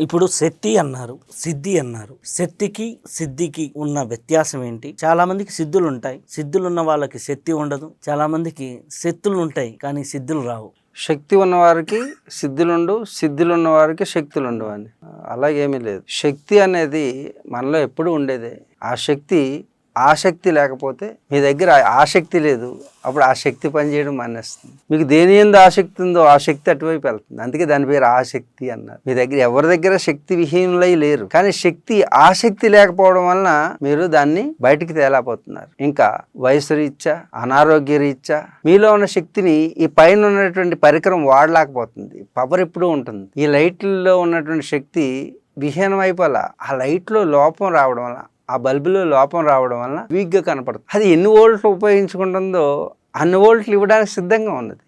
ఇప్పుడు శక్తి అన్నారు సిద్ధి అన్నారు. శక్తికి సిద్ధికి ఉన్న వ్యత్యాసం ఏంటి? చాలా మందికి సిద్ధులు ఉంటాయి. సిద్ధులు ఉన్న వాళ్ళకి శక్తి ఉండదు. చాలా మందికి శక్తులు ఉంటాయి కానీ సిద్ధులు రావు. శక్తి ఉన్నవారికి సిద్ధులుండు సిద్ధులు ఉన్నవారికి శక్తులు ఉండవు అని అలాగేమీ లేదు. శక్తి అనేది మనలో ఎప్పుడు ఉండేదే. ఆ శక్తి ఆసక్తి లేకపోతే మీ దగ్గర ఆసక్తి లేదు. అప్పుడు ఆ శక్తి పనిచేయడం మానేస్తుంది. మీకు దేని ఎందు ఆసక్తి ఉందో ఆ శక్తి అటువైపు వెళ్తుంది. అందుకే దాని పేరు ఆసక్తి అన్నారు. మీ దగ్గర ఎవరి దగ్గర శక్తి విహీనులై లేరు. కానీ శక్తి ఆసక్తి లేకపోవడం వలన మీరు దాన్ని బయటికి తేలాపోతున్నారు ఇంకా వయసు రీత్యా అనారోగ్య రీత్యా మీలో ఉన్న శక్తిని ఈ పైన ఉన్నటువంటి పరికరం వాడలేకపోతుంది. పవర్ ఎప్పుడూ ఉంటుంది. ఈ లైట్లలో ఉన్నటువంటి శక్తి విహీనం అయిపోలా ఆ లైట్లో లోపం రావడం వల్ల ఆ బల్బులో లోపం రావడం వల్ల వీక్గా కనపడుతుంది. అది ఎన్ని వోల్ట్లు ఉపయోగించుకుంటుందో అన్ని వోల్ట్లు ఇవ్వడానికి సిద్ధంగా ఉన్నది.